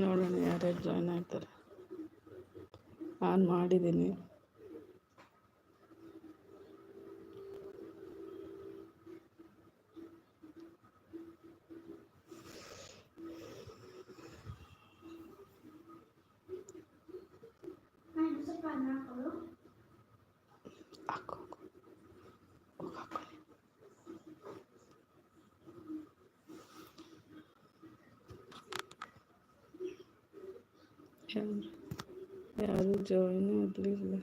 ನೋಡೋಣ ಯಾರ್ಯಾರು ಜಾಯ್ನ್ ಆಗ್ತಾರೆ. ಆನ್ ಮಾಡಿದ್ದೀನಿ ಹಾಕು ಹೋಗ್ ಹಾಕೊಳ್ಳಿ. ಯಾರು ಯಾರು ಜಾಯಿನ್ ಆಗಲಿಲ್ಲ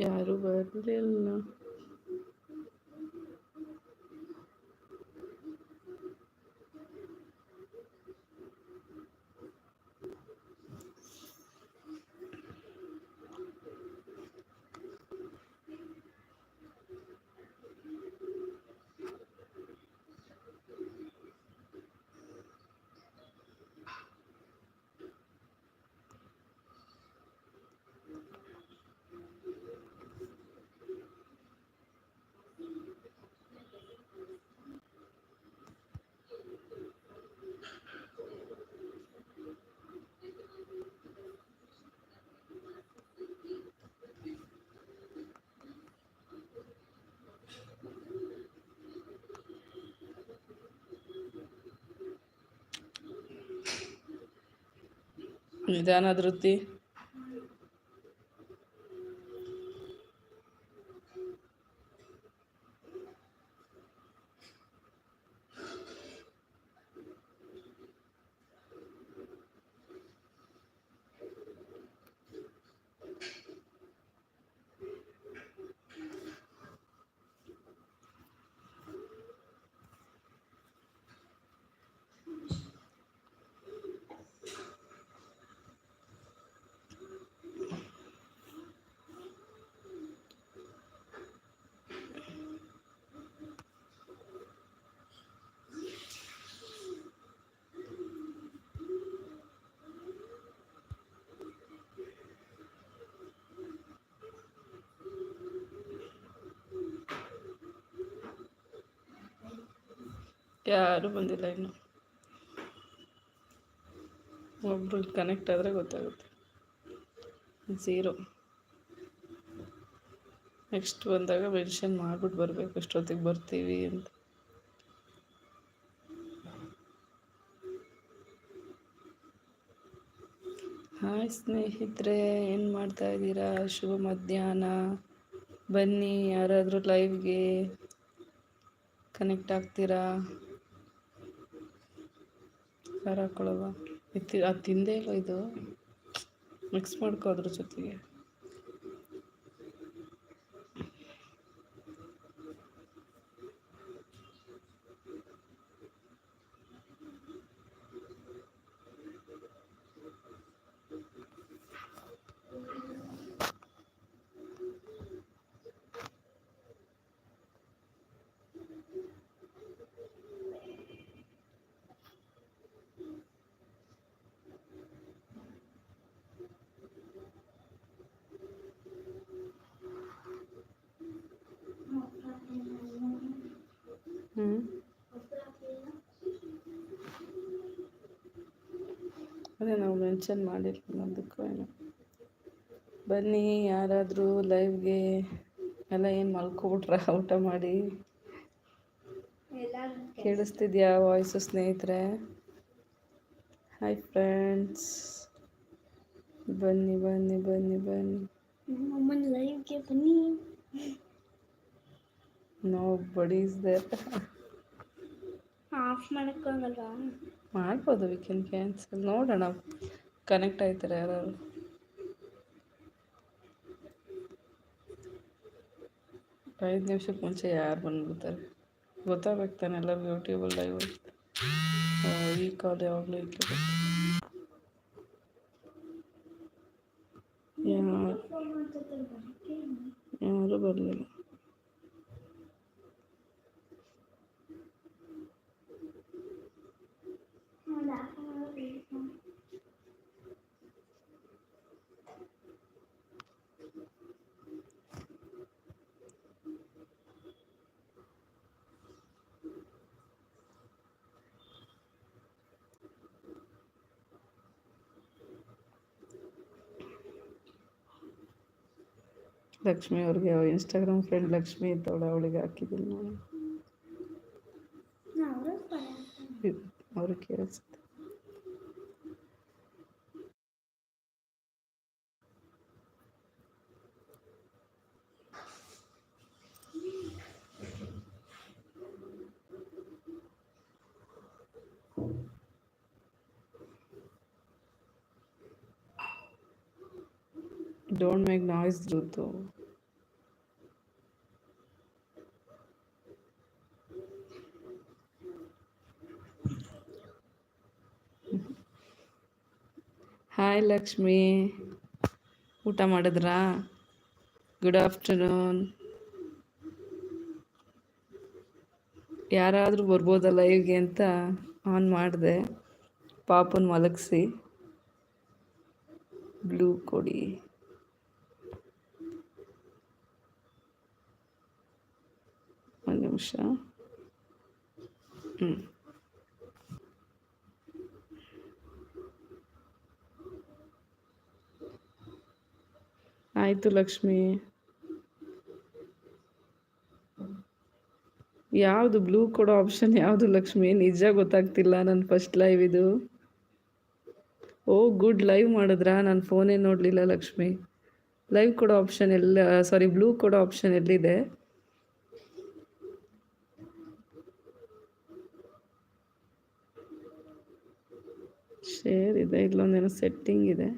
ಯಾರು ಬರಲಿಲ್ಲ ನಿಧಾನ ಧೃತಿ. ಯಾರು ಬಂದಿಲ್ಲ ಇನ್ನು. ಒಬ್ರು ಕನೆಕ್ಟ್ ಆದರೆ ಗೊತ್ತಾಗುತ್ತೆ. ಝೀರೋ ನೆಕ್ಸ್ಟ್ ಬಂದಾಗ ಮೆನ್ಷನ್ ಮಾಡ್ಬಿಟ್ಟು ಬರಬೇಕು, ಎಷ್ಟೊತ್ತಿಗೆ ಬರ್ತೀವಿ ಅಂತ. ಹಾಯ್ ಸ್ನೇಹಿತರೆ, ಏನು ಮಾಡ್ತಾ ಇದ್ದೀರಾ? ಶುಭ ಮಧ್ಯಾಹ್ನ. ಬನ್ನಿ, ಯಾರಾದರೂ ಲೈವ್ಗೆ ಕನೆಕ್ಟ್ ಆಗ್ತೀರಾ? ಖಾರ ಇತ್ತಿ ಅದು ತಿಂದೇ ಇಲ್ಲ ಇದು. ಮಿಕ್ಸ್ ಮಾಡ್ಕೋ ಅದ್ರ ಜೊತೆಗೆ ಹ್ಞೂ ಅದೇ ನಾವು ಮೆನ್ಷನ್ ಮಾಡಿರ್ಲಿಲ್ಲ ಅದಕ್ಕೂ ಏನೋ. ಬನ್ನಿ ಯಾರಾದರೂ ಲೈವ್ಗೆ ಎಲ್ಲ ಏನು ಮಲ್ಕೊಬಿಟ್ರ ಊಟ ಮಾಡಿ? ಕೇಳಿಸ್ತಿದ್ಯಾ ವಾಯ್ಸು ಸ್ನೇಹಿತರೆ? ಹಾಯ್ ಫ್ರೆಂಡ್ಸ್ ಬನ್ನಿ ಬನ್ನಿ ಬನ್ನಿ ಬನ್ನಿ. ಅಮ್ಮನ ಲೈವ್ಗೆ ಬನ್ನಿ. ನೋ ಬಡೀಸ್ ದೇರ್ ಆಫ್ ಮಾಡೋಕ್ಕಾಗಲ್ವಾ ಮಾಡ್ಬೋದು ವಿ ಕ್ಯಾನ್ ಕ್ಯಾನ್ಸಲ್ ನೋಡೋಣ. ಕನೆಕ್ಟ್ ಆಯ್ತಾರೆ ಯಾರು ಐದು ನಿಮಿಷಕ್ಕೆ ಮುಂಚೆ ಯಾರು ಬಂದ್ಬಿಡ್ತಾರೆ. ಗೊತ್ತಾಗಬೇಕು ತಾನೆ ಎಲ್ಲರಿಗೂ ಯೂಟ್ಯೂಬಲ್ಲಿ ಲೈವ್ ಈ ಕಾಲ್ ಯಾವಾಗಲೂ ಯಾರು ಯಾರು ಬರಲಿಲ್ಲ. ಲಕ್ಷ್ಮಿ ಅವ್ರಿಗೆ ಇನ್ಸ್ಟಾಗ್ರಾಮ್ ಫ್ರೆಂಡ್ ಲಕ್ಷ್ಮಿ ಇದ್ದವಳು ಅವಳಿಗೆ ಹಾಕಿದ್ದೀನಿ. ನಾನು ಅವ್ರಿಗೆ ಕೇಳಿಸುತ್ತೆ. Don't make noise, Rutu. Hi Lakshmi ಊಟ ಮಾಡಿದ್ರಾ? ಗುಡ್ ಆಫ್ಟರ್ನೂನ್ ಯಾರಾದರೂ ಬರ್ಬೋದಲ್ಲ ಲೈವ್ಗೆ ಅಂತ ಆನ್ ಮಾಡಿದೆ. ಪಾಪನ ಮಲಗಿಸಿ. ಬ್ಲೂ ಕೊಡಿ ಒಂದು ನಿಮಿಷ ಆಯಿತು ಲಕ್ಷ್ಮಿ ಯಾವುದು ಬ್ಲೂ ಕೊಡೋ ಆಪ್ಷನ್ ಯಾವುದು ಲಕ್ಷ್ಮಿ ನಿಜ ಗೊತ್ತಾಗ್ತಿಲ್ಲ ನನ್ನ ಫಸ್ಟ್ ಲೈವ್ ಇದು. ಓ ಗುಡ್ ಲೈವ್ ಮಾಡಿದ್ರಾ? ನಾನು ಫೋನೇ ನೋಡಲಿಲ್ಲ ಲಕ್ಷ್ಮಿ ಲೈವ್ ಕೊಡೋ ಆಪ್ಷನ್ ಎಲ್ಲ ಸಾರಿ ಬ್ಲೂ ಕೊಡೋ ಆಪ್ಷನ್ ಎಲ್ಲಿದೆ? ಶೇರ್ ಇದೆ, ಇಲ್ಲೊಂದೇನೋ ಸೆಟ್ಟಿಂಗ್ ಇದೆ.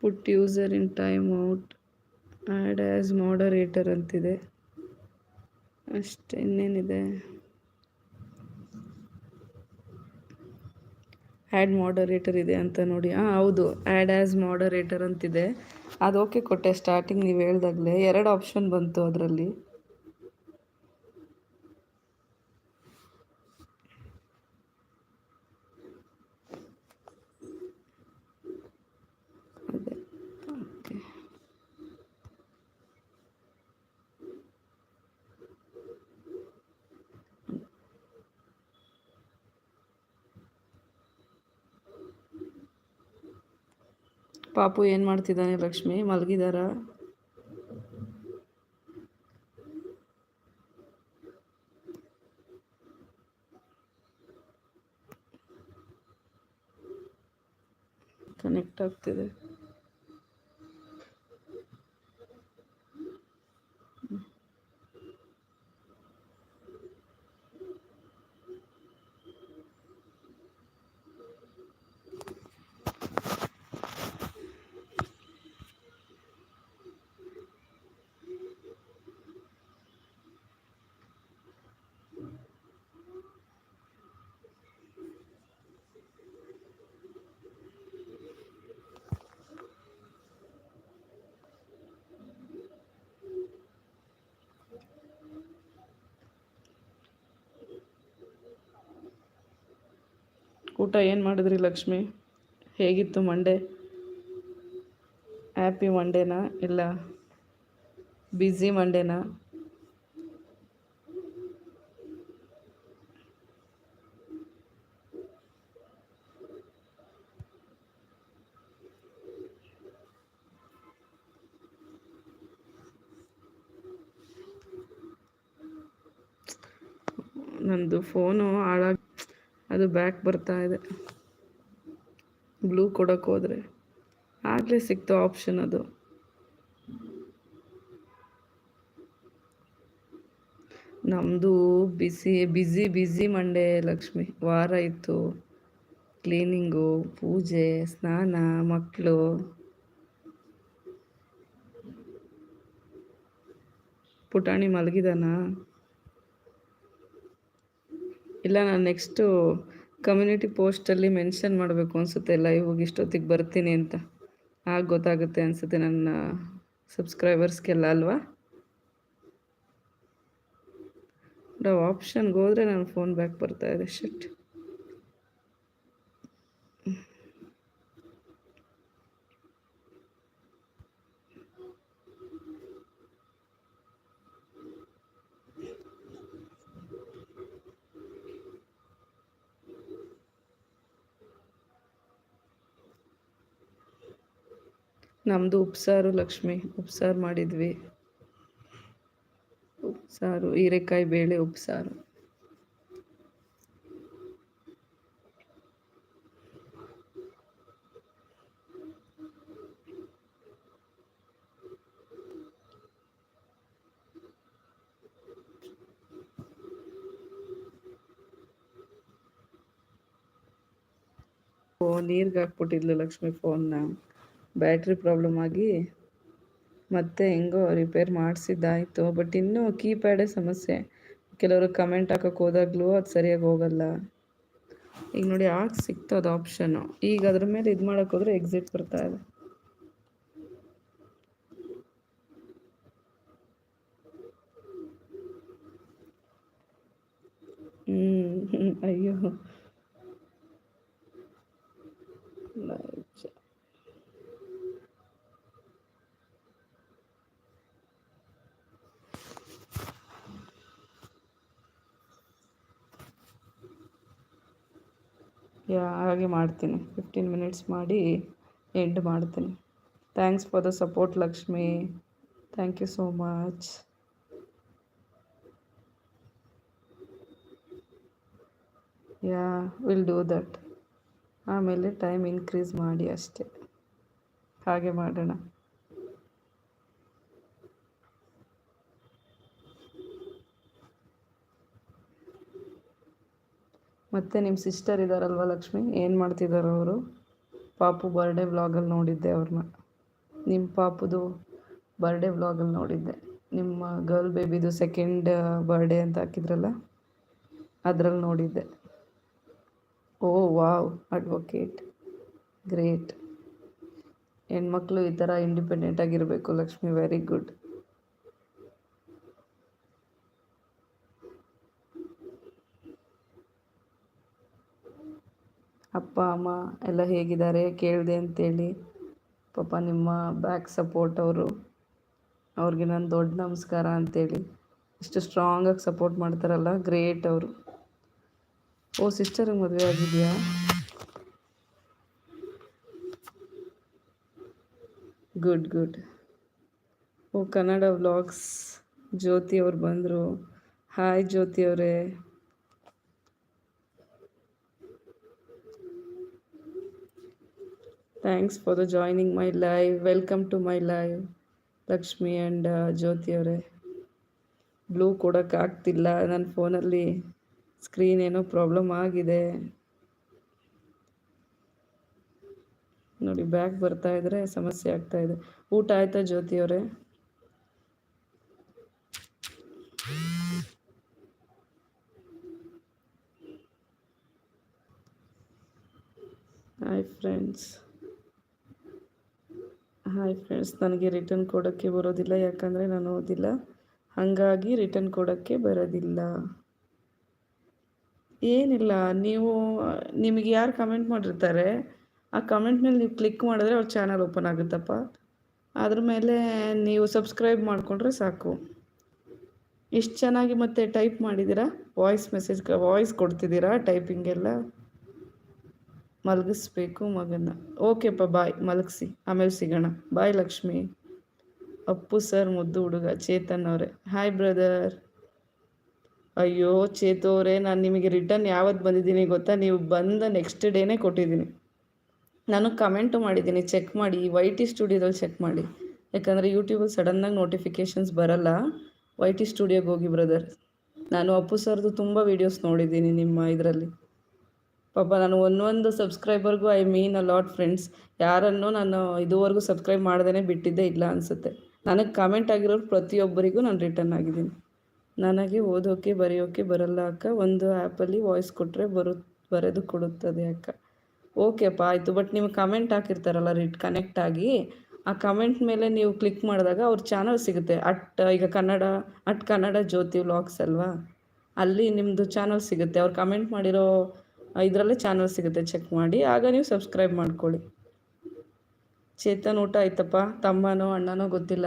Put user in time out add as moderator ಅಂತಿದೆ. ಅಷ್ಟೇ, ಇನ್ನೇನಿದೆ? ಆ್ಯಡ್ ಮಾಡರೇಟರ್ ಇದೆ ಅಂತ ನೋಡಿ. ಹಾಂ ಹೌದು ಆ್ಯಡ್ ಆ್ಯಸ್ ಮಾಡರೇಟರ್ ಅಂತಿದೆ. ಅದು ಓಕೆ ಕೊಟ್ಟೆ ಸ್ಟಾರ್ಟಿಂಗ್ ನೀವು ಹೇಳ್ದಾಗಲೇ. ಎರಡು ಆಪ್ಷನ್ ಬಂತು ಅದರಲ್ಲಿ. ಪಾಪು ಏನು ಮಾಡ್ತಿದ್ದಾನೆ ಲಕ್ಷ್ಮಿ? ಮಲಗಿದಾರ? ಕನೆಕ್ಟ್ ಆಗ್ತಿದೆ. ಊಟ ಏನು ಮಾಡಿದ್ರಿ ಲಕ್ಷ್ಮಿ? ಹೇಗಿತ್ತು ಮಂಡೇ ಹ್ಯಾಪಿ ಮಂಡೇನಾ ಇಲ್ಲ ಬ್ಯುಸಿ ಮಂಡೇನಾ ನಂದು ಫೋನು ಹಾಳಾಗಿ ಅದು ಬ್ಯಾಕ್ ಬರ್ತಾ ಇದೆ. ಬ್ಲೂ ಕೊಡೋಕೆ ಹೋದರೆ ಆಗಲೇ ಸಿಕ್ತು ಆಪ್ಷನ್ ಅದು. ನಮ್ಮದು ಬಿಸಿ ಬಿಸಿ ಬಿಸಿ ಮಂಡೆ ಲಕ್ಷ್ಮಿ. ವಾರ ಇತ್ತು. ಕ್ಲೀನಿಂಗು ಪೂಜೆ, ಸ್ನಾನ ಮಕ್ಕಳು ಪುಟಾಣಿ ಮಲಗಿದಾನಾ? ಇಲ್ಲ, ನಾನು ನೆಕ್ಸ್ಟು ಕಮ್ಯುನಿಟಿ ಪೋಸ್ಟಲ್ಲಿ ಮೆನ್ಷನ್ ಮಾಡಬೇಕು ಅನಿಸುತ್ತೆ. ಲೈವ್ಗೆ ಇಷ್ಟೊತ್ತಿಗೆ ಬರ್ತೀನಿ ಅಂತ. ಆಗ ಗೊತ್ತಾಗುತ್ತೆ ಅನಿಸುತ್ತೆ ನನ್ನ ಸಬ್ಸ್ಕ್ರೈಬರ್ಸ್ಗೆಲ್ಲ ಅಲ್ವಾ? ಆಪ್ಷನ್ಗೆ ಹೋದರೆ ನಾನು ಫೋನ್ ಬ್ಯಾಕ್ ಬರ್ತಾ ಇದೆ. ಶಿಟ್ ನಮ್ಮದು ಉಪ್ಸಾರು ಲಕ್ಷ್ಮಿ ಉಪ್ಸಾರು ಮಾಡಿದ್ವಿ. ಉಪ್ಸಾರು ಹೀರೆಕಾಯಿ ಬೇಳೆ ಉಪ್ಸಾರು. ಓ ನೀರ್ಗೆ ಹಾಕ್ಬಿಟ್ಟಿದ್ಲು ಲಕ್ಷ್ಮಿ ಫೋನ್ನ ಬ್ಯಾಟ್ರಿ ಪ್ರಾಬ್ಲಮ್ ಆಗಿ ಮತ್ತೆ ಹೆಂಗೋ ರಿಪೇರ್ ಮಾಡಿಸಿದ್ದಾಯಿತು. ಬಟ್ ಇನ್ನೂ ಕೀಪ್ಯಾಡೇ ಸಮಸ್ಯೆ. ಕೆಲವರು ಕಮೆಂಟ್ ಹಾಕೋಕ್ಕೆ ಹೋದಾಗ್ಲೂ ಅದು ಸರಿಯಾಗಿ ಹೋಗಲ್ಲ. ಈಗ ನೋಡಿ, ಆಗ ಸಿಕ್ತು ಅದು ಆಪ್ಷನ್ನು ಈಗ ಅದ್ರ ಮೇಲೆ ಇದು ಮಾಡೋಕೆ ಹೋದ್ರೆ ಎಕ್ಸಿಟ್ ಬರ್ತಾ ಇದೆ. ಹ್ಞೂ ಅಯ್ಯೋ. ಹಾಗೆ ಮಾಡ್ತೀನಿ. ಫಿಫ್ಟೀನ್ ಮಿನಿಟ್ಸ್ ಮಾಡಿ ಎಂಡ್ ಮಾಡ್ತೀನಿ. Thanks for the support Lakshmi thank you so much yeah will do that ಆಮೇಲೆ ಟೈಮ್ ಇನ್ಕ್ರೀಸ್ ಮಾಡಿ ಅಷ್ಟೆ. ಹಾಗೆ ಮಾಡೋಣ. ಮತ್ತು ನಿಮ್ಮ ಸಿಸ್ಟರ್ ಇದ್ದಾರಲ್ವ ಲಕ್ಷ್ಮಿ? ಏನು ಮಾಡ್ತಿದ್ದಾರೆ ಅವರು? ಪಾಪು ಬರ್ಡೇ ವ್ಲಾಗಲ್ಲಿ ನೋಡಿದ್ದೆ ಅವ್ರನ್ನ ನಿಮ್ಮ ಪಾಪುದು ಬರ್ಡೇ ವ್ಲಾಗಲ್ಲಿ ನೋಡಿದ್ದೆ. ನಿಮ್ಮ ಗರ್ಲ್ ಬೇಬಿದು ಸೆಕೆಂಡ್ ಬರ್ಡೇ ಅಂತ ಹಾಕಿದ್ರಲ್ಲ? ಅದರಲ್ಲಿ ನೋಡಿದ್ದೆ. ಓ, ವಾವ್ ಅಡ್ವೊಕೇಟ್ ಗ್ರೇಟ್ ಹೆಣ್ಮಕ್ಳು ಈ ಥರ ಇಂಡಿಪೆಂಡೆಂಟ್ ಆಗಿರಬೇಕು ಲಕ್ಷ್ಮಿ ವೆರಿ ಗುಡ್ ಅಪ್ಪ, ಅಮ್ಮ ಎಲ್ಲ ಹೇಗಿದ್ದಾರೆ ಕೇಳಿದೆ ಅಂತೇಳಿ. ಪಾಪ ನಿಮ್ಮ ಬ್ಯಾಕ್ ಸಪೋರ್ಟ್ ಅವರು. ಅವ್ರಿಗೆ ನಾನು ದೊಡ್ಡ ನಮಸ್ಕಾರ ಅಂತೇಳಿ. ಇಷ್ಟು ಸ್ಟ್ರಾಂಗಾಗಿ ಸಪೋರ್ಟ್ ಮಾಡ್ತಾರಲ್ಲ ಗ್ರೇಟ್ ಅವರು. ಓ ಸಿಸ್ಟರಿಗೆ ಮದುವೆ ಆಗಿದೆಯಾ? ಗುಡ್ ಗುಡ್ ಓ, ಕನ್ನಡ ವ್ಲಾಗ್ಸ್ ಜ್ಯೋತಿ ಅವ್ರು ಬಂದರು. ಹಾಯ್ ಜ್ಯೋತಿ ಅವರೇ. Thanks for the joining my live welcome to my live Lakshmi and Jyothi ಅವರೇ. ಬ್ಲೂ ಕೊಡೋಕ್ಕಾಗ್ತಿಲ್ಲ ನನ್ನ ಫೋನಲ್ಲಿ ಸ್ಕ್ರೀನ್ ಏನೋ ಪ್ರಾಬ್ಲಮ್ ಆಗಿದೆ. ನೋಡಿ ಬ್ಯಾಗ್ ಬರ್ತಾ ಇದ್ರೆ ಸಮಸ್ಯೆ ಆಗ್ತಾ ಇದೆ. ಊಟ ಆಯ್ತಾ ಜ್ಯೋತಿ ಅವರೇ? ಹಾಯ್ ಫ್ರೆಂಡ್ಸ್ ಹಾಯ್ ಫ್ರೆಂಡ್ಸ್ ನನಗೆ ರಿಟರ್ನ್ ಕೊಡೋಕ್ಕೆ ಬರೋದಿಲ್ಲ, ಯಾಕಂದರೆ ನಾನು ಓದಿಲ್ಲ. ಹಾಗಾಗಿ ರಿಟರ್ನ್ ಕೊಡೋಕ್ಕೆ ಬರೋದಿಲ್ಲ. ಏನಿಲ್ಲ, ನೀವು, ನಿಮಗೆ ಯಾರು ಕಮೆಂಟ್ ಮಾಡಿರ್ತಾರೆ, ಆ ಕಮೆಂಟ್ ಮೇಲೆ ನೀವು ಕ್ಲಿಕ್ ಮಾಡಿದ್ರೆ ಅವ್ರ ಚಾನಲ್ ಓಪನ್ ಆಗುತ್ತಪ್ಪ. ಅದ್ರ ಮೇಲೆ ನೀವು ಸಬ್ಸ್ಕ್ರೈಬ್ ಮಾಡಿಕೊಂಡ್ರೆ ಸಾಕು. ಎಷ್ಟು ಚೆನ್ನಾಗಿ ಮತ್ತೆ ಟೈಪ್ ಮಾಡಿದ್ದೀರಾ? ವಾಯ್ಸ್ ಮೆಸೇಜ್ ವಾಯ್ಸ್ ಕೊಡ್ತಿದ್ದೀರಾ ಟೈಪಿಂಗ್ ಎಲ್ಲ? ಮಲಗಿಸ್ಬೇಕು ಮಗನ ಓಕೆಪ್ಪ ಬಾಯ್ ಮಲಗಿಸಿ. ಆಮೇಲೆ ಸಿಗೋಣ. ಬಾಯ್ ಲಕ್ಷ್ಮಿ. ಅಪ್ಪು ಸರ್ ಮುದ್ದು ಹುಡುಗ, ಚೇತನ್ ಅವರೇ. ಹಾಯ್ ಬ್ರದರ್ ಅಯ್ಯೋ, ಚೇತು ಅವರೇ, ನಾನು ನಿಮಗೆ ರಿಟರ್ನ್ ಯಾವತ್ತು ಬಂದಿದ್ದೀನಿ ಗೊತ್ತಾ? ನೀವು ಬಂದ ನೆಕ್ಸ್ಟ್ ಡೇನೇ ಕೊಟ್ಟಿದ್ದೀನಿ. ನಾನು ಕಮೆಂಟು ಮಾಡಿದ್ದೀನಿ ಚೆಕ್ ಮಾಡಿ. ವೈ ಟಿ ಸ್ಟುಡಿಯೋದಲ್ಲಿ ಚೆಕ್ ಮಾಡಿ. ಯಾಕಂದರೆ ಯೂಟ್ಯೂಬಲ್ಲಿ ಸಡನ್ನಾಗಿ ನೋಟಿಫಿಕೇಷನ್ಸ್ ಬರಲ್ಲ. ವೈ ಟಿ ಸ್ಟುಡಿಯೋಗೆ ಹೋಗಿ ಬ್ರದರ್ ನಾನು ಅಪ್ಪು ಸರ್ದು ತುಂಬ ವೀಡಿಯೋಸ್ ನೋಡಿದ್ದೀನಿ ನಿಮ್ಮ ಇದರಲ್ಲಿ. ಪಾಪ ನಾನು ಒಂದೊಂದು ಸಬ್ಸ್ಕ್ರೈಬರ್ಗೂ I mean a lot friends ಯಾರನ್ನು ನಾನು ಇದುವರೆಗೂ ಸಬ್ಸ್ಕ್ರೈಬ್ ಮಾಡ್ದೇ ಬಿಟ್ಟಿದ್ದೇ ಇಲ್ಲ ಅನಿಸುತ್ತೆ. ನನಗೆ ಕಾಮೆಂಟ್ ಆಗಿರೋರು ಪ್ರತಿಯೊಬ್ಬರಿಗೂ ನಾನು ರಿಟರ್ನ್ ಆಗಿದ್ದೀನಿ. ನನಗೆ ಓದೋಕೆ, ಬರೆಯೋಕೆ ಬರಲ್ಲ ಅಕ್ಕ. ಒಂದು ಆ್ಯಪಲ್ಲಿ ವಾಯ್ಸ್ ಕೊಟ್ಟರೆ ಬರು, ಬರೆದು ಕೊಡುತ್ತದೆ ಅಕ್ಕ. ಓಕೆಪ್ಪ ಆಯಿತು. ಬಟ್ ನೀವು ಕಮೆಂಟ್ ಹಾಕಿರ್ತಾರಲ್ಲ ರಿಟ್ ಕನೆಕ್ಟ್ ಆಗಿ. ಆ ಕಮೆಂಟ್ ಮೇಲೆ ನೀವು ಕ್ಲಿಕ್ ಮಾಡಿದಾಗ ಅವ್ರ ಚಾನಲ್ ಸಿಗುತ್ತೆ. ಅಟ್, ಈಗ ಕನ್ನಡ, ಅಟ್ ಕನ್ನಡ ಜ್ಯೋತಿ ವ್ಲಾಗ್ಸ್ ಅಲ್ವಾ? ಅಲ್ಲಿ ನಿಮ್ಮದು ಚಾನಲ್ ಸಿಗುತ್ತೆ. ಅವ್ರು ಕಮೆಂಟ್ ಮಾಡಿರೋ ಇದರಲ್ಲೇ ಚಾನಲ್ ಸಿಗುತ್ತೆ ಚೆಕ್ ಮಾಡಿ. ಆಗ ನೀವು ಸಬ್ಸ್ಕ್ರೈಬ್ ಮಾಡ್ಕೊಳ್ಳಿ. ಚೇತನ್ ಊಟ ಆಯ್ತಪ್ಪ? ತಮ್ಮನೋ, ಅಣ್ಣನೋ ಗೊತ್ತಿಲ್ಲ.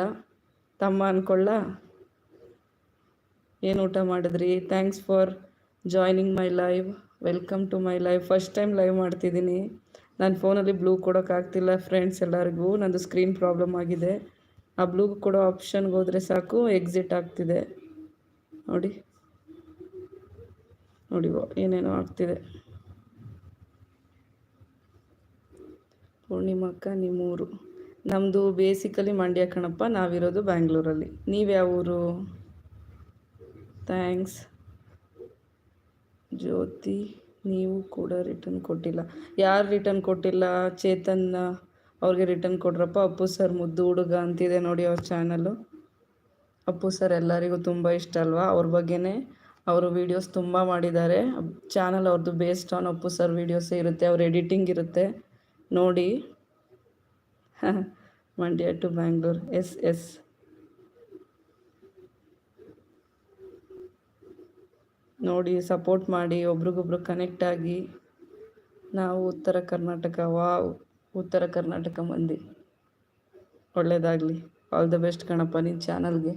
ತಮ್ಮ ಅನ್ಕೊಳ್ಳ? ಏನು ಊಟ ಮಾಡಿದ್ರಿ? Thanks for joining my live welcome to my live first time live ಮಾಡ್ತಿದ್ದೀನಿ. ನನ್ನ ಫೋನಲ್ಲಿ ಬ್ಲೂ ಕೊಡೋಕ್ಕಾಗ್ತಿಲ್ಲ ಫ್ರೆಂಡ್ಸ್ ಎಲ್ಲರಿಗೂ. ನಂದು ಸ್ಕ್ರೀನ್ ಪ್ರಾಬ್ಲಮ್ ಆಗಿದೆ. ಆ ಬ್ಲೂ ಕೊಡೋ ಆಪ್ಷನ್ಗೆ ಹೋದರೆ ಸಾಕು ಎಕ್ಸಿಟ್ ಆಗ್ತಿದೆ. ನೋಡಿ. ನೋಡಿ, ಏನೇನೋ ಆಗ್ತಿದೆ. ಪೂರ್ಣಿಮಕ್ಕ ನಿಮ್ಮೂರು. ನಮ್ಮದು ಬೇಸಿಕಲಿ ಮಂಡ್ಯ ಕಣಪ್ಪ, ನಾವಿರೋದು ಬ್ಯಾಂಗ್ಳೂರಲ್ಲಿ. ನೀವು ಊರು? ಥ್ಯಾಂಕ್ಸ್. ಜ್ಯೋತಿ, ನೀವು ಕೂಡ ರಿಟರ್ನ್ ಕೊಟ್ಟಿಲ್ಲ. ಯಾರು ರಿಟರ್ನ್ ಕೊಟ್ಟಿಲ್ಲ? ಚೇತನ್, ಅವ್ರಿಗೆ ರಿಟರ್ನ್ ಕೊಡ್ರಪ್ಪ. ಅಪ್ಪು ಸರ್ ಮುದ್ದು ಹುಡುಗ ಅಂತಿದೆ ನೋಡಿ ಅವ್ರ ಚಾನಲ್ಲು ಅಪ್ಪು ಸರ್ ಎಲ್ಲರಿಗೂ ತುಂಬ ಇಷ್ಟ ಅಲ್ವಾ? ಅವ್ರ ಬಗ್ಗೆನೇ ಅವರು ವೀಡಿಯೋಸ್ ತುಂಬ ಮಾಡಿದ್ದಾರೆ. ಚಾನಲ್ ಅವ್ರದ್ದು ಬೇಸ್ಡ್ ಆನ್ ಅಪ್ಪು ಸರ್ ವೀಡಿಯೋಸೇ ಇರುತ್ತೆ. ಅವ್ರ ಎಡಿಟಿಂಗ್ ಇರುತ್ತೆ. ನೋಡಿ. Mandya to Bangalore, yes yes. ನೋಡಿ, ಸಪೋರ್ಟ್ ಮಾಡಿ, ಒಬ್ರಿಗೊಬ್ರು ಕನೆಕ್ಟ್ ಆಗಿ ನಾವು ಉತ್ತರ ಕರ್ನಾಟಕ ವಾ ಉತ್ತರ ಕರ್ನಾಟಕ ಮಂದಿ. ಒಳ್ಳೆಯದಾಗಲಿ ಆಲ್ ದ ಬೆಸ್ಟ್ ಕಣಪ್ಪ ನಿನ್ನ ಚಾನಲ್ಗೆ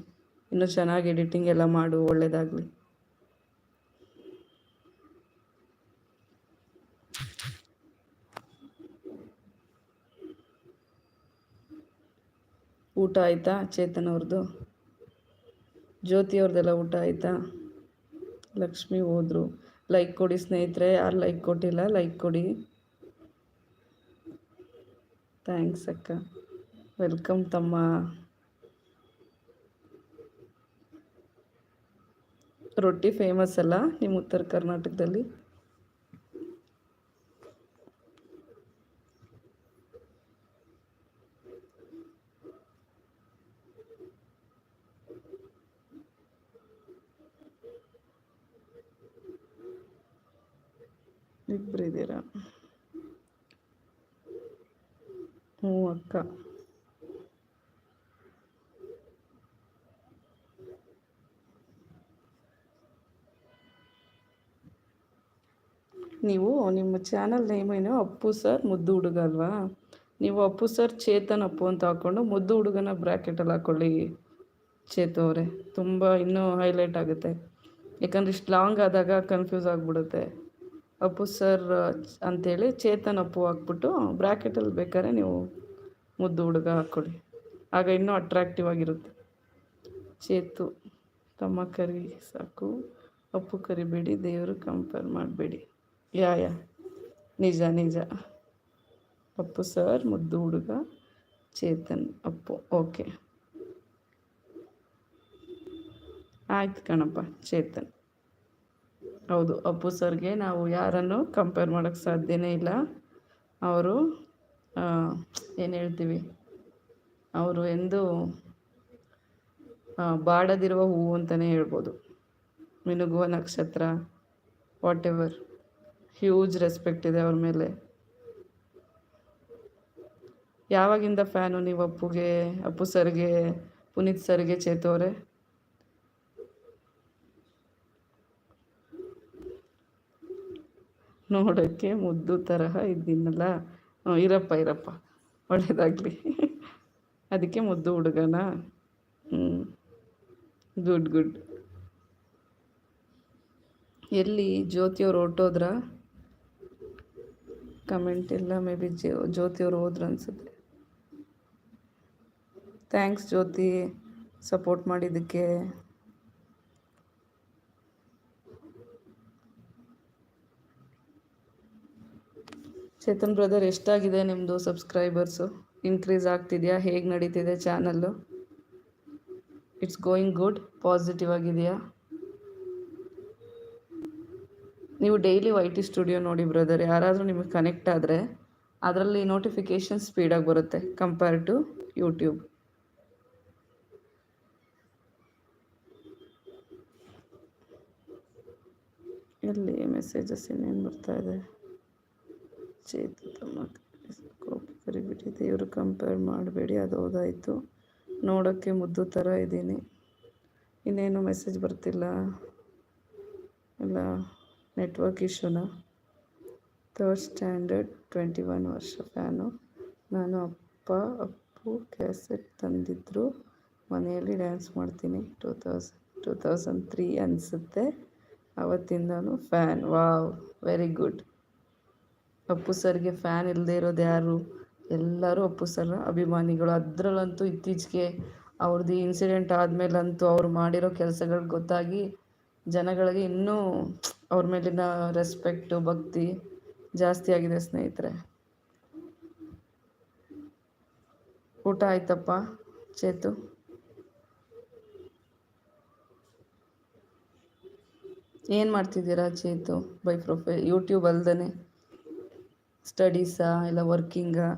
ಇನ್ನೂ ಚೆನ್ನಾಗಿ ಎಡಿಟಿಂಗ್ ಎಲ್ಲ ಮಾಡು ಒಳ್ಳೆಯದಾಗಲಿ ಊಟ ಆಯಿತಾ ಚೇತನ್ ಅವ್ರದ್ದು ಜ್ಯೋತಿ ಊಟ ಆಯಿತಾ? ಲಕ್ಷ್ಮಿ ಹೋದರು. ಲೈಕ್ ಕೊಡಿ ಸ್ನೇಹಿತರೆ, ಯಾರು ಲೈಕ್ ಕೊಟ್ಟಿಲ್ಲ, ಲೈಕ್ ಕೊಡಿ. ಥ್ಯಾಂಕ್ಸ್ ಅಕ್ಕ. ವೆಲ್ಕಮ್ ತಮ್ಮ. ರೊಟ್ಟಿ ಫೇಮಸ್ ಅಲ್ಲ ನಿಮ್ಮ ಉತ್ತರ ಕರ್ನಾಟಕದಲ್ಲಿ ಇಬ್ಬರು ಇದ್ದೀರಾ ಹ್ಞೂ ಅಕ್ಕ ನೀವು ನಿಮ್ಮ ಚಾನಲ್ ನೇಮ್ ಏನು ಅಪ್ಪು ಸರ್ ಮುದ್ದು ಹುಡುಗ ಅಲ್ವಾ? ನೀವು ಅಪ್ಪು ಸರ್ ಚೇತನ್ ಅಪ್ಪು ಅಂತ ಹಾಕ್ಕೊಂಡು ಮುದ್ದು ಹುಡುಗನ ಬ್ರ್ಯಾಕೆಟಲ್ಲಿ ಹಾಕ್ಕೊಳ್ಳಿ ಚೇತು ಅವರೇ. ತುಂಬ ಇನ್ನೂ ಹೈಲೈಟ್ ಆಗುತ್ತೆ. ಯಾಕಂದ್ರೆ ಇಷ್ಟು ಲಾಂಗ್ ಆದಾಗ ಕನ್ಫ್ಯೂಸ್ ಆಗಿಬಿಡುತ್ತೆ. ಅಪ್ಪು ಸರ್ ಅಂಥೇಳಿ ಚೇತನ್ ಅಪ್ಪು ಹಾಕ್ಬಿಟ್ಟು ಬ್ರ್ಯಾಕೆಟಲ್ಲಿ ಬೇಕಾದ್ರೆ ನೀವು ಮುದ್ದು ಹುಡುಗ ಹಾಕ್ಕೊಳ್ಳಿ ಆಗ ಇನ್ನೂ ಅಟ್ರಾಕ್ಟಿವ್ ಆಗಿರುತ್ತೆ. ಚೇತು, ತಮ್ಮ ಕರಿ ಸಾಕು. ಅಪ್ಪು ಕರಿಬೇಡಿ, ದೇವರು ಕಂಪೇರ್ ಮಾಡಬೇಡಿ. ಯಾ ಯಾ. ನಿಜ ನಿಜ. ಅಪ್ಪು ಸರ್ ಮುದ್ದು ಹುಡುಗ, ಚೇತನ್ ಅಪ್ಪು. ಓಕೆ ಆಯ್ತು ಕಣಪ್ಪ, ಚೇತನ್. ಹೌದು, ಅಪ್ಪು ಸರ್ಗೆ ನಾವು ಯಾರನ್ನು ಕಂಪೇರ್ ಮಾಡೋಕ್ಕೆ ಸಾಧ್ಯನೇ ಇಲ್ಲ. ಅವರು ಏನು ಹೇಳ್ತೀವಿ? ಅವರು ಎಂದು ಬಾಡದಿರುವ ಹೂವು ಅಂತಲೇ ಹೇಳ್ಬೋದು. ಮಿನುಗುವ ನಕ್ಷತ್ರ ವಾಟ್ ಎವರ್ ಹ್ಯೂಜ್ ರೆಸ್ಪೆಕ್ಟ್ ಇದೆ ಅವ್ರ ಮೇಲೆ. ಯಾವಾಗಿಂದ ಫ್ಯಾನು ನೀವು ಅಪ್ಪುಗೆ, ಅಪ್ಪು ಸರ್ಗೆ, ಪುನೀತ್ ಸರ್ಗೆ ಚೇತು ಅವರೇ? ನೋಡೋಕ್ಕೆ ಮುದ್ದು ತರಹ ಇದ್ದೀನಲ್ಲ. ಇರಪ್ಪ ಇರಪ್ಪ. ಒಳ್ಳೇದಾಗಲಿ. ಅದಕ್ಕೆ ಮುದ್ದು ಹುಡುಗನ? ಹ್ಞೂ ಗುಡ್ ಗುಡ್. ಎಲ್ಲಿ ಜ್ಯೋತಿಯವ್ರು ಹೊರ್ಟೋದ್ರ? ಕಮೆಂಟ್ ಇಲ್ಲ ಮೇ ಬಿ ಜ್ಯೋ ಜ್ಯೋತಿಯವ್ರು ಹೋದ್ರು ಅನಿಸುತ್ತೆ. ಥ್ಯಾಂಕ್ಸ್ ಜ್ಯೋತಿ ಸಪೋರ್ಟ್ ಮಾಡಿದ್ದಕ್ಕೆ. ಚೇತನ್ ಬ್ರದರ್ ಎಷ್ಟಾಗಿದೆ ನಿಮ್ಮದು ಸಬ್ಸ್ಕ್ರೈಬರ್ಸು ಇನ್ಕ್ರೀಸ್ ಆಗ್ತಿದೆಯಾ? ಹೇಗೆ ನಡೀತಿದೆ channel it's going good positive ಆಗಿದೆಯಾ? ನೀವು ಡೈಲಿ ವೈ ಟಿ ಸ್ಟುಡಿಯೋ ನೋಡಿ ಬ್ರದರ್ ಯಾರಾದರೂ ನಿಮಗೆ ಕನೆಕ್ಟ್ ಆದರೆ ಅದರಲ್ಲಿ ನೋಟಿಫಿಕೇಷನ್ ಸ್ಪೀಡಾಗಿ ಬರುತ್ತೆ ಕಂಪೇರ್ ಟು ಯೂಟ್ಯೂಬ್ ಎಲ್ಲಿ ಮೆಸೇಜಸ್ ಇನ್ನೇನು ಬರ್ತಾ ಇದೆ? ಚೇತು ತಮ್ಮ ಕರಿಬಿಡಿ ದೇವರು ಕಂಪೇರ್ ಮಾಡಬೇಡಿ, ಅದು ಹೌದಾಯಿತು. ನೋಡೋಕ್ಕೆ ಮುದ್ದು ಥರ ಇದ್ದೀನಿ. ಇನ್ನೇನು ಮೆಸೇಜ್ ಬರ್ತಿಲ್ಲ? ಇಲ್ಲ. ನೆಟ್ವರ್ಕ್ ಇಶ್ಯೂನಾ ಥರ್ಡ್ ಸ್ಟ್ಯಾಂಡರ್ಡ್ ಟ್ವೆಂಟಿ ಒನ್ ವರ್ಷ ಫ್ಯಾನು. ನಾನು ಅಪ್ಪ, ಅಪ್ಪು ಕ್ಯಾಸೆಟ್ ತಂದಿದ್ದರು ಮನೆಯಲ್ಲಿ ಡ್ಯಾನ್ಸ್ ಮಾಡ್ತೀನಿ. Two thousand two thousand three ಅನಿಸುತ್ತೆ. ಅವತ್ತಿಂದನೂ fan. Wow, very good. Appu ಸರ್ಗೆ ಫ್ಯಾನ್ ಇಲ್ಲದೆ ಇರೋದು ಯಾರು? ಎಲ್ಲರೂ ಅಪ್ಪು ಸರ್ ಅಭಿಮಾನಿಗಳು. ಅದರಲ್ಲಂತೂ ಇತ್ತೀಚೆಗೆ ಅವ್ರದ್ದು ಇನ್ಸಿಡೆಂಟ್ ಆದಮೇಲಂತೂ ಅವ್ರು ಮಾಡಿರೋ ಕೆಲಸಗಳು ಗೊತ್ತಾಗಿ ಜನಗಳಿಗೆ ಇನ್ನೂ ಅವ್ರ ಮೇಲಿನ ರೆಸ್ಪೆಕ್ಟು ಭಕ್ತಿ ಜಾಸ್ತಿ ಆಗಿದೆ ಸ್ನೇಹಿತರೆ. ಊಟ ಆಯ್ತಪ್ಪ, ಚೇತು? ಏನು ಮಾಡ್ತಿದ್ದೀರಾ ಚೇತು? ಬೈ ಪ್ರೊಫೆ ಯೂಟ್ಯೂಬ್ ಅಲ್ದೇ ಸ್ಟಡೀಸಾ ಇಲ್ಲ ವರ್ಕಿಂಗಾ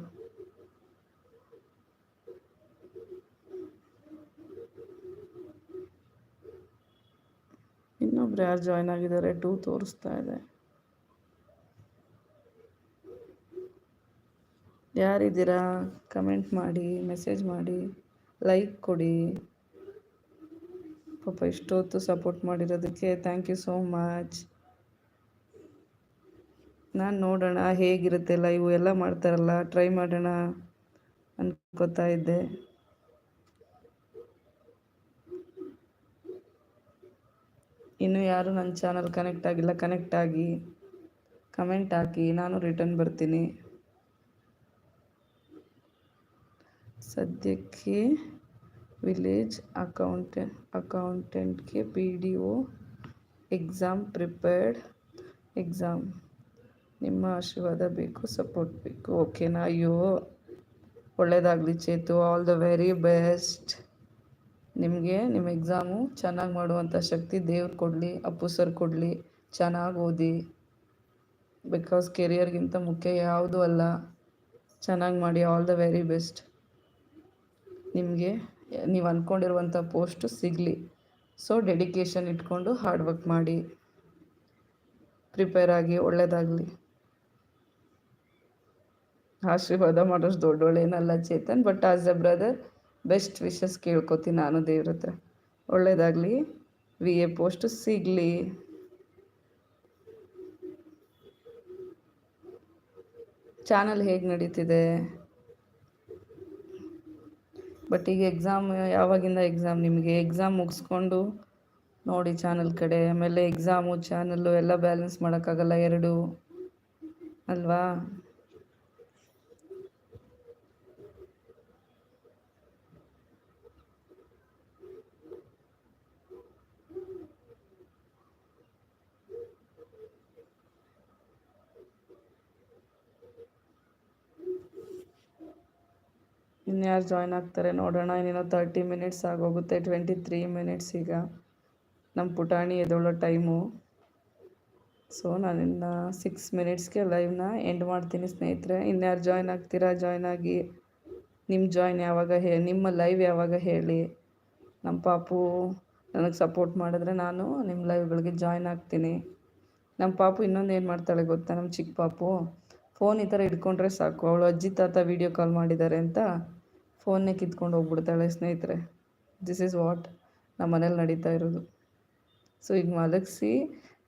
ಇನ್ನೊಬ್ರು ಯಾರು ಜಾಯ್ನ್ ಆಗಿದ್ದಾರೆ ಟೂ ತೋರಿಸ್ತಾ ಇದೆ. ಯಾರಿದ್ದೀರಾ? ಕಮೆಂಟ್ ಮಾಡಿ ಮೆಸೇಜ್ ಮಾಡಿ ಲೈಕ್ ಕೊಡಿ. ಪಾಪ ಇಷ್ಟೊತ್ತು ಸಪೋರ್ಟ್ ಮಾಡಿರೋದಕ್ಕೆ ಥ್ಯಾಂಕ್ ಯು ಸೋ ಮಚ್ ನಾನು ನೋಡೋಣ ಹೇಗಿರುತ್ತೆ ಲೈವ್ ಎಲ್ಲ ಮಾಡ್ತಾರಲ್ಲ ಟ್ರೈ ಮಾಡೋಣ ಅನ್ಕೋತಾ ಇದ್ದೆ. ಇನ್ನು ಯಾರು ನನ್ನ ಚಾನಲ್ ಕನೆಕ್ಟ್ ಆಗಿಲ್ಲ ಕನೆಕ್ಟ್ ಆಗಿ ಕಮೆಂಟ್ ಹಾಕಿ, ನಾನು ರಿಟರ್ನ್ ಬರ್ತೀನಿ. ಸದ್ಯಕ್ಕೆ village accountant ಅಕೌಂಟೆಂಟ್ಗೆ P D O exam prepared exam ನಿಮ್ಮ ಆಶೀರ್ವಾದ ಬೇಕು ಸಪೋರ್ಟ್ ಬೇಕು. ಓಕೆನಾ ಅಯ್ಯೋ ಒಳ್ಳೆಯದಾಗಲಿ Chetu. All the very best ನಿಮಗೆ ನಿಮ್ಮ ಎಕ್ಸಾಮು ಚೆನ್ನಾಗಿ ಮಾಡುವಂಥ ಶಕ್ತಿ ದೇವ್ರು ಕೊಡಲಿ, ಅಪ್ಪು ಸರ್ ಕೊಡಲಿ. ಚೆನ್ನಾಗಿ ಓದಿ. ಬಿಕಾಸ್ ಕೆರಿಯರ್ಗಿಂತ ಮುಖ್ಯ ಯಾವುದೂ ಅಲ್ಲ. ಚೆನ್ನಾಗಿ ಮಾಡಿ ಆಲ್ ದ ವೆರಿ ಬೆಸ್ಟ್ ನಿಮಗೆ, ನೀವು ಅಂದ್ಕೊಂಡಿರುವಂಥ ಪೋಸ್ಟು ಸಿಗಲಿ. ಸೊ ಡೆಡಿಕೇಶನ್ ಇಟ್ಕೊಂಡು ಹಾರ್ಡ್ ವರ್ಕ್ ಮಾಡಿ. ಪ್ರಿಪೇರ್ ಆಗಿ ಒಳ್ಳೆಯದಾಗಲಿ ಆಶೀರ್ವಾದ ಮಾಡೋಷ್ಟು ದೊಡ್ಡೋಳೇನಲ್ಲ Chetan but as a brother best wishes ಕೇಳ್ಕೊತೀನಿ ನಾನು ದೇವ್ರ ಹತ್ರ. ಒಳ್ಳೆಯದಾಗಲಿ ವಿ ಎ ಪೋಸ್ಟ್ ಸಿಗಲಿ. ಚಾನಲ್ ಹೇಗೆ ನಡೀತಿದೆ? ಬಟ್ ಈಗ ಎಕ್ಸಾಮ್, ಯಾವಾಗಿಂದ ಎಕ್ಸಾಮ್ ನಿಮಗೆ? ಎಕ್ಸಾಮ್ ಮುಗಿಸ್ಕೊಂಡು ನೋಡಿ ಚಾನಲ್ ಕಡೆ. ಆಮೇಲೆ ಎಕ್ಸಾಮು, ಚಾನಲ್ಲು ಎಲ್ಲ ಬ್ಯಾಲೆನ್ಸ್ ಮಾಡೋಕ್ಕಾಗಲ್ಲ ಎರಡು. ಅಲ್ವಾ? ಇನ್ಯಾರು ಜಾಯ್ನ್ ಆಗ್ತಾರೆ ನೋಡೋಣ, ಇನ್ನೇನೋ ತರ್ಟಿ ಮಿನಿಟ್ಸ್ ಆಗೋಗುತ್ತೆ ಟ್ವೆಂಟಿ ತ್ರೀ ಮಿನಿಟ್ಸ್ ಈಗ. ನಮ್ಮ ಪುಟಾಣಿ ಎದೊಳ್ಳೋ ಟೈಮು ಸೊ ನಾನಿನ್ನು ಸಿಕ್ಸ್ ಮಿನಿಟ್ಸ್ಗೆ ಲೈವ್ನ ಎಂಡ್ ಮಾಡ್ತೀನಿ ಸ್ನೇಹಿತರೆ. ಇನ್ಯಾರು ಜಾಯ್ನ್ ಆಗ್ತೀರಾ ಜಾಯ್ನ್ ಆಗಿ. ನಿಮ್ಮ ಜಾಯ್ನ್ ಯಾವಾಗ ಹೇ, ನಿಮ್ಮ ಲೈವ್ ಯಾವಾಗ ಹೇಳಿ. ನಮ್ಮ ಪಾಪು ನನಗೆ ಸಪೋರ್ಟ್ ಮಾಡಿದ್ರೆ ನಾನು ನಿಮ್ಮ ಲೈವ್ಗಳಿಗೆ ಜಾಯ್ನ್ ಆಗ್ತೀನಿ. ನಮ್ಮ ಪಾಪು ಇನ್ನೊಂದು ಏನು ಮಾಡ್ತಾಳೆ ಗೊತ್ತಾ ನಮ್ಮ ಚಿಕ್ಕ ಪಾಪು? ಫೋನ್ ಈ ಥರ ಇಟ್ಕೊಂಡ್ರೆ ಸಾಕು. ಅವಳು ಅಜ್ಜಿ ತಾತ ವೀಡಿಯೋ ಕಾಲ್ ಮಾಡಿದ್ದಾರೆ ಅಂತ. ಫೋನ್ನೇ ಕಿತ್ಕೊಂಡು ಹೋಗ್ಬಿಡ್ತಾಳೆ ಸ್ನೇಹಿತರೆ. ದಿಸ್ ಈಸ್ ವಾಟ್ ನಮ್ಮ ಮನೇಲಿ ನಡೀತಾ ಇರೋದು. ಸೊ ಈಗ ಮಲಗಿಸಿ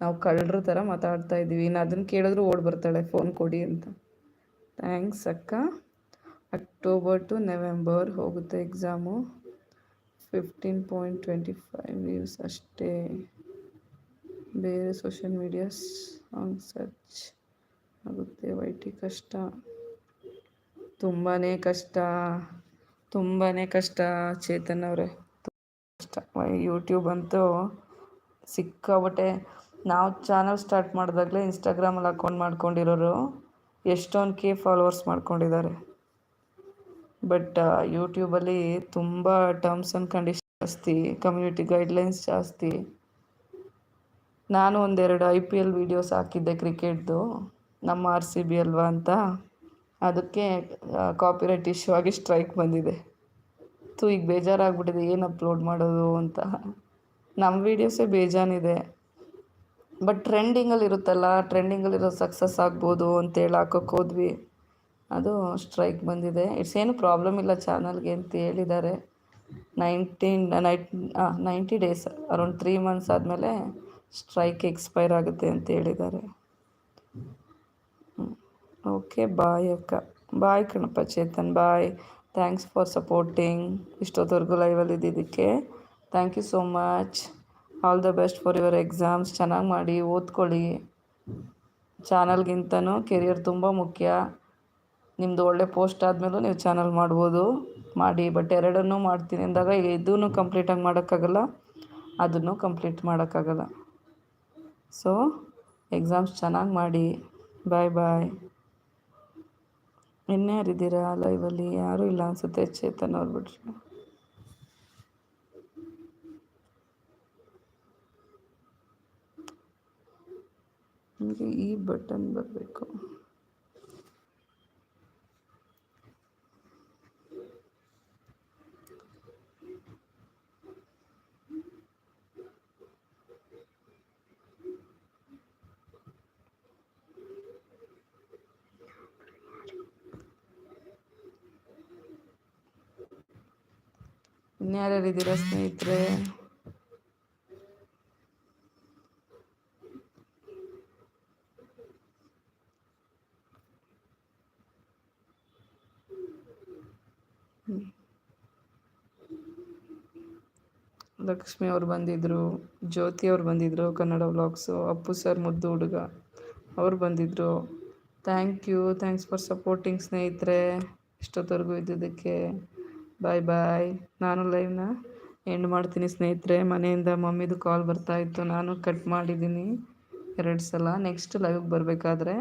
ನಾವು ಕಳ್ಳರ ಥರ ಮಾತಾಡ್ತಾ ಇದ್ದೀವಿ. ಇನ್ನು ಅದನ್ನು ಕೇಳಿದ್ರು ಓಡ್ ಬರ್ತಾಳೆ, ಫೋನ್ ಕೊಡಿ ಅಂತ. ಥ್ಯಾಂಕ್ಸ್ ಅಕ್ಕ. ಅಕ್ಟೋಬರ್ ಟು ನವೆಂಬರ್ ಹೋಗುತ್ತೆ exam fifteen point twenty five views ಅಷ್ಟೇ. ಬೇರೆ ಸೋಷಿಯಲ್ ಮೀಡಿಯಾಸ್ ಸಾಂಗ್ ಸರ್ಚ್ ಆಗುತ್ತೆ. ವೈಟಿ ಕಷ್ಟ. ತುಂಬಾ ಕಷ್ಟ. ತುಂಬಾ ಕಷ್ಟ ಚೇತನ್ ಅವರೇ. ಕಷ್ಟ. ಯೂಟ್ಯೂಬ್ ಅಂತೂ ಸಿಕ್ಕಾಬಟ್ಟೆ ನಾವು ಚಾನಲ್ ಸ್ಟಾರ್ಟ್ ಮಾಡಿದಾಗಲೇ ಇನ್ಸ್ಟಾಗ್ರಾಮಲ್ಲಿ ಅಕೌಂಟ್ ಮಾಡ್ಕೊಂಡಿರೋರು ಎಷ್ಟೊಂದು ಕೆ ಫಾಲೋವರ್ಸ್ ಮಾಡ್ಕೊಂಡಿದ್ದಾರೆ ಬಟ್ ಯೂಟ್ಯೂಬಲ್ಲಿ ತುಂಬ ಟರ್ಮ್ಸ್ ಆ್ಯಂಡ್ ಕಂಡೀಷನ್ ಜಾಸ್ತಿ ಕಮ್ಯುನಿಟಿ ಗೈಡ್ಲೈನ್ಸ್ ಜಾಸ್ತಿ. ನಾನು ಒಂದೆರಡು ಐ ಪಿ ಎಲ್ ವೀಡಿಯೋಸ್ ಹಾಕಿದ್ದೆ ಕ್ರಿಕೆಟ್ದು ನಮ್ಮ ಆರ್ ಸಿ ಬಿ ಅಲ್ವಾ ಅಂತ. ಅದಕ್ಕೆ ಕಾಪಿರೈಟ್ ಇಶ್ಯೂ ಆಗಿ ಸ್ಟ್ರೈಕ್ ಬಂದಿದೆ. ತು ಈಗ ಬೇಜಾರಾಗ್ಬಿಟ್ಟಿದೆ, ಏನು ಅಪ್ಲೋಡ್ ಮಾಡೋದು ಅಂತ. ನಮ್ಮ ವೀಡಿಯೋಸೇ ಬೇಜಾನಿದೆ. ಬಟ್ ಟ್ರೆಂಡಿಂಗಲ್ಲಿ ಇರುತ್ತಲ್ಲ ಟ್ರೆಂಡಿಂಗಲ್ಲಿರೋ ಸಕ್ಸಸ್ ಆಗ್ಬೋದು ಅಂತೇಳಿ ಹಾಕೋಕ್ಕೆ ಹೋದ್ವಿ. ಅದು ಸ್ಟ್ರೈಕ್ ಬಂದಿದೆ. ಇಟ್ಸ್ ಏನು ಪ್ರಾಬ್ಲಮ್ ಇಲ್ಲ ಚಾನಲ್ಗೆ ಅಂತ ಹೇಳಿದ್ದಾರೆ. Nineteen night ninety days around three months ಆದಮೇಲೆ ಸ್ಟ್ರೈಕ್ ಎಕ್ಸ್ಪೈರ್ ಆಗುತ್ತೆ ಅಂತ ಹೇಳಿದ್ದಾರೆ. ಓಕೆ ಬಾಯ್ ಅಕ್ಕ. ಬಾಯ್ ಕಣಪ್ಪ Chetan bye thanks for supporting ಇಷ್ಟೊತ್ತವರೆಗೂ ಲೈವಲ್ಲಿ ಇದ್ದಿದ್ದಕ್ಕೆ thank you so much all the best for your exams ಚೆನ್ನಾಗಿ ಮಾಡಿ, ಓದ್ಕೊಳ್ಳಿ. ಚಾನಲ್ಗಿಂತನೂ ಕೆರಿಯರ್ ತುಂಬ ಮುಖ್ಯ. ನಿಮ್ಮದು ಒಳ್ಳೆ ಪೋಸ್ಟ್ ಆದಮೇಲೂ ನೀವು ಚಾನಲ್ ಮಾಡ್ಬೋದು. ಮಾಡಿ ಬಟ್ ಎರಡನ್ನೂ ಮಾಡ್ತೀನಿ ಅಂದಾಗ ಇದೂ ಕಂಪ್ಲೀಟಾಗಿ ಮಾಡೋಕ್ಕಾಗಲ್ಲ, ಅದನ್ನು ಕಂಪ್ಲೀಟ್ ಮಾಡೋಕ್ಕಾಗಲ್ಲ. ಸೊ ಎಕ್ಸಾಮ್ಸ್ ಚೆನ್ನಾಗಿ ಮಾಡಿ. ಬಾಯ್ ಬಾಯ್ ಇನ್ಯಾರಿದ್ದೀರಾ ಲೈವಲ್ಲಿ ಯಾರೂ ಇಲ್ಲ ಅನ್ಸುತ್ತೆ ಚೇತನ್ ಅವ್ರು ಬಿಟ್ರೆ. ನಿಮಗೆ ಈ ಬಟನ್ ಬರಬೇಕು. ಇನ್ಯಾರ್ಯಾರಿದ್ದೀರಾ ಸ್ನೇಹಿತರೆ? ಲಕ್ಷ್ಮಿ ಅವ್ರು ಬಂದಿದ್ದರು ಜ್ಯೋತಿ ಅವ್ರು ಬಂದಿದ್ದರು ಕನ್ನಡ ವ್ಲಾಗ್ಸು, ಅಪ್ಪು ಸರ್ ಮುದ್ದು ಹುಡುಗ ಅವ್ರು ಬಂದಿದ್ದರು thank you, thanks for supporting ಸ್ನೇಹಿತರೆ. ಇಷ್ಟೊತ್ತವರೆಗೂ ಇದ್ದಿದ್ದಕ್ಕೆ ಬಾಯ್ ಬಾಯ್ ನಾನು ಲೈವ್ನ ಎಂಡ್ ಮಾಡ್ತೀನಿ ಸ್ನೇಹಿತರೆ. ಮನೆಯಿಂದ ಮಮ್ಮಿದು ಕಾಲ್ ಬರ್ತಾ ಇತ್ತು. ನಾನು ಕಟ್ ಮಾಡಿದ್ದೀನಿ ಎರಡು ಸಲ. ನೆಕ್ಸ್ಟ್ ಲೈವ್ಗೆ ಬರಬೇಕಾದ್ರೆ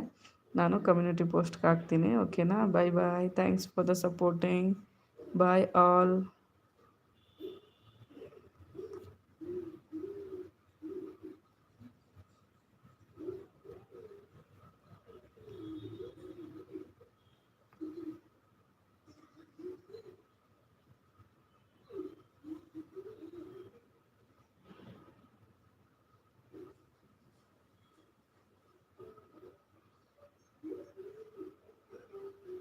ನಾನು ಕಮ್ಯುನಿಟಿ ಪೋಸ್ಟ್ಗೆ ಹಾಕ್ತೀನಿ. ಓಕೆನಾ bye bye thanks for the supporting bye all